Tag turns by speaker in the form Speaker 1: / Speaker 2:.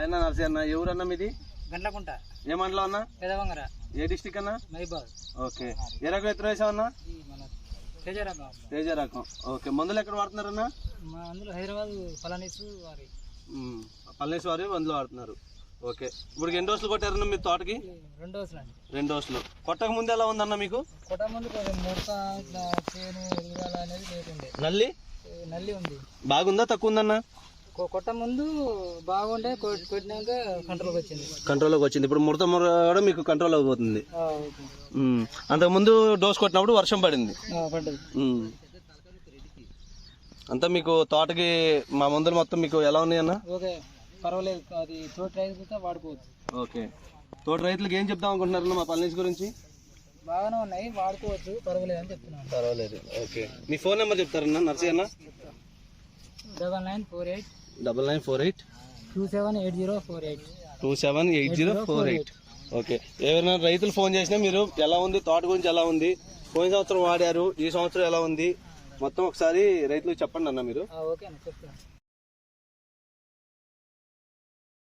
Speaker 1: ఆయన నర్సీ అన్న ఎవరన్నా మీది?
Speaker 2: గండ్లకుంట.
Speaker 1: ఏ మండలం అన్న?
Speaker 2: పెదవంగర.
Speaker 1: ఏ డిస్టిక్ అన్న?
Speaker 2: మైబాద్
Speaker 1: ఓకే. ఏ రకం ఎత్తున వేసావన్నా
Speaker 2: ఈ మన తేజరకం.
Speaker 1: తేజ రకం ఓకే. మందులు ఎక్కడ వాడుతున్నారన్నా
Speaker 2: మా అందులో హైదరాబాద్ పలానీసు వారి.
Speaker 1: మ్మ్. పళనిస్వారి మందులు వాడుతున్నారు. ఓకే. ఇప్పుడు ఎన్ని డోసులు కొట్టారన్న మీ తోటకి?
Speaker 2: రెండు రోజులు అండి
Speaker 1: రెండు డోసులు. కొట్టక ముందు ఎలా ఉందన్న మీకు?
Speaker 2: కొట్ట ముందు ముడత చేను అనేది లేకుండే.
Speaker 1: నల్లి?
Speaker 2: నల్లి ఉంది.
Speaker 1: బాగుందా? తక్కువ ఉందన్న?
Speaker 2: కొట్ట ముందు బాగుండే కొట్- కొట్టినాక కంట్రోల్కి వచ్చింది
Speaker 1: కంట్రోల్లోకి వచ్చింది ఇప్పుడు ముడత కూడా మీకు కంట్రోల్ అయిపోతుంది. అంతకుముందు డోస్ కొట్టినప్పుడు వర్షం పడింది.
Speaker 2: పడ్డది.
Speaker 1: అంతా మీకు తోటకి మా మందులు మొత్తం మీకు ఎలా ఉన్నాయి అన్న
Speaker 2: ఓకే. పర్వాలేదు. అది తోటి రైతు వాడుకోవచ్చు.
Speaker 1: ఓకే. తోట రైతులకు ఏం చెప్దాం అనుకుంటున్నారు మా పల్లెస్ గురించి?
Speaker 2: బాగానే ఉన్నాయి. వాడుకోవచ్చు. పర్వాలేదు అని చెప్తున్నాను.
Speaker 1: పర్వాలేదు. ఓకే. మీ ఫోన్ నెంబర్ చెప్తారన్నా నర్సీ అన్న?
Speaker 2: Double nine four eight
Speaker 1: double nine four eight?
Speaker 2: Two seven eight zero four eight.
Speaker 1: Two seven eight zero four eight. Okay. ఎవరైనా రైతులు ఫోన్ చేసినా మీరు ఎలా ఉంది తోట గురించి ఎలా ఉంది పోయిన సంవత్సరం వాడారు ఈ సంవత్సరం ఎలా ఉంది మొత్తం ఒకసారి రైతులకు చెప్పండి అన్న మీరు.
Speaker 2: ఓకే